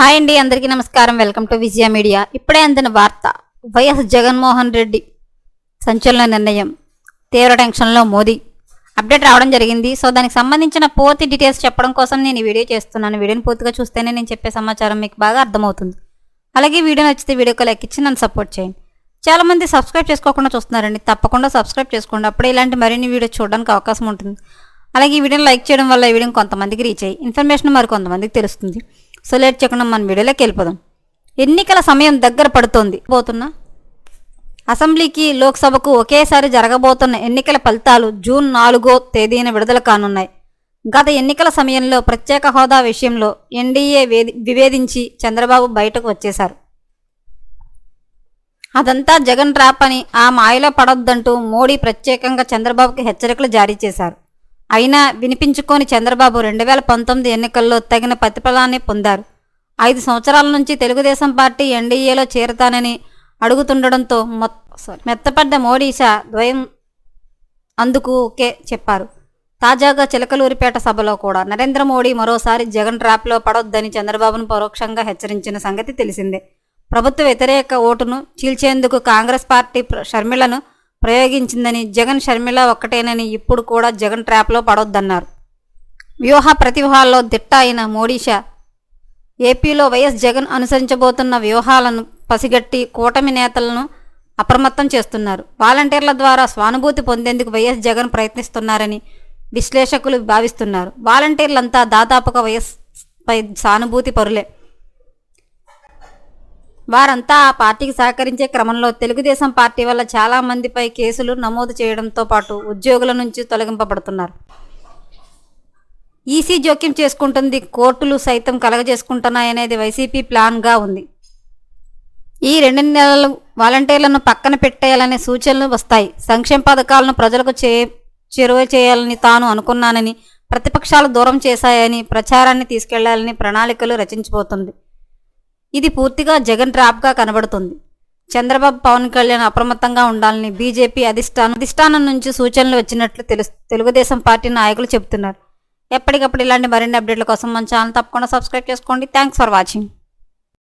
Hi అండి అందరికీ నమస్కారం. Welcome to Vijaya media. ఇప్పుడే అందిన వార్త వైఎస్ జగన్మోహన్ రెడ్డి సంచలన నిర్ణయం. తీవ్ర టెన్షన్లో మోదీ. అప్డేట్ రావడం జరిగింది. సో దానికి సంబంధించిన పూర్తి డీటెయిల్స్ చెప్పడం కోసం నేను ఈ వీడియో చేస్తున్నాను. వీడియోని పూర్తిగా చూస్తేనే నేను చెప్పే సమాచారం మీకు బాగా అర్థమవుతుంది. అలాగే వీడియో నచ్చితే వీడియోకి లైక్ ఇచ్చి నన్ను సపోర్ట్ చేయండి. చాలామంది సబ్స్క్రైబ్ చేసుకోకుండా చూస్తున్నారండి. తప్పకుండా సబ్స్క్రైబ్ చేసుకోండి. అప్పుడే ఇలాంటి మరిన్ని వీడియో చూడడానికి అవకాశం ఉంటుంది. అలాగే ఈ వీడియోని లైక్ చేయడం వల్ల ఈ వీడియోని కొంతమందికి రీచ్ అయ్యి ఇన్ఫర్మేషన్ మరి కొంతమందికి తెలుస్తుంది. సో లేట్ చేయకుండా మన వీడియోలోకి వెళ్ళిపోదాం. ఎన్నికల సమయం దగ్గర పడుతోంది. పోతున్నా? అసెంబ్లీకి లోక్సభకు ఒకేసారి జరగబోతున్న ఎన్నికల ఫలితాలు జూన్ నాలుగో తేదీన విడుదల కానున్నాయి. గత ఎన్నికల సమయంలో ప్రత్యేక హోదా విషయంలో ఎన్డీఏ వివేదించి చంద్రబాబు బయటకు వచ్చేశారు. అదంతా జగన్ ట్రాప్ అని ఆ మాయలో పడొద్దంటూ మోడీ ప్రత్యేకంగా చంద్రబాబుకి హెచ్చరికలు జారీ చేశారు. అయినా వినిపించుకొని చంద్రబాబు రెండు వేల పంతొమ్మిది ఎన్నికల్లో తగిన ప్రతిఫలాన్ని పొందారు. ఐదు సంవత్సరాల నుంచి తెలుగుదేశం పార్టీ ఎన్డీఏలో చేరతానని అడుగుతుండడంతో మెత్తపడ్డ మోడీ షా ద్వయం అందుకు ఓకే చెప్పారు. తాజాగా చిలకలూరిపేట సభలో కూడా నరేంద్ర మోడీ మరోసారి జగన్ ట్రాప్లో పడొద్దని చంద్రబాబును పరోక్షంగా హెచ్చరించిన సంగతి తెలిసిందే. ప్రభుత్వ వ్యతిరేక ఓటును చీల్చేందుకు కాంగ్రెస్ పార్టీ షర్మిలను ప్రయోగించిందని జగన్ షర్మిల ఒక్కటేనని ఇప్పుడు కూడా జగన్ ట్రాప్లో పడొద్దన్నారు. వ్యూహ ప్రతివ్యూహాల్లో దిట్ట అయిన మోడీ షా ఏపీలో వైఎస్ జగన్ అనుసరించబోతున్న వ్యూహాలను పసిగట్టి కూటమి నేతలను అప్రమత్తం చేస్తున్నారు. వాలంటీర్ల ద్వారా స్వానుభూతి పొందేందుకు వైఎస్ జగన్ ప్రయత్నిస్తున్నారని విశ్లేషకులు భావిస్తున్నారు. వాలంటీర్లంతా దాదాపుగా వైఎస్ పై సానుభూతి పరులే. వారంతా ఆ పార్టీకి సహకరించే క్రమంలో తెలుగుదేశం పార్టీ వల్ల చాలా మందిపై కేసులు నమోదు చేయడంతో పాటు ఉద్యోగుల నుంచి తొలగింపబడుతున్నారు. ఈసీ జోక్యం చేసుకుంటుంది కోర్టులు సైతం కలగజేసుకుంటున్నాయనేది వైసీపీ ప్లాన్గా ఉంది. ఈ రెండు నెలలు వాలంటీర్లను పక్కన పెట్టేయాలనే సూచనలు వస్తాయి. సంక్షేమ పథకాలను ప్రజలకు చే చేరువ చేయాలని తాను అనుకున్నానని ప్రతిపక్షాలు దూరం చేశాయని ప్రచారాన్ని తీసుకెళ్ళాలని ప్రణాళికలు రచించబోతుంది ఇది పూర్తిగా జగన్ ట్రాప్గా కనబడుతుంది. చంద్రబాబు పవన్ కళ్యాణ్ అప్రమత్తంగా ఉండాలని బీజేపీ అధిష్టానం అధిష్టానం నుంచి సూచనలు వచ్చినట్లు తెలుసు తెలుగుదేశం పార్టీ నాయకులు చెబుతున్నారు. ఎప్పటికప్పుడు ఇలాంటి మరిన్ని అప్డేట్ల కోసం మన ఛానల్ తప్పకుండా సబ్స్క్రైబ్ చేసుకోండి. Thanks for watching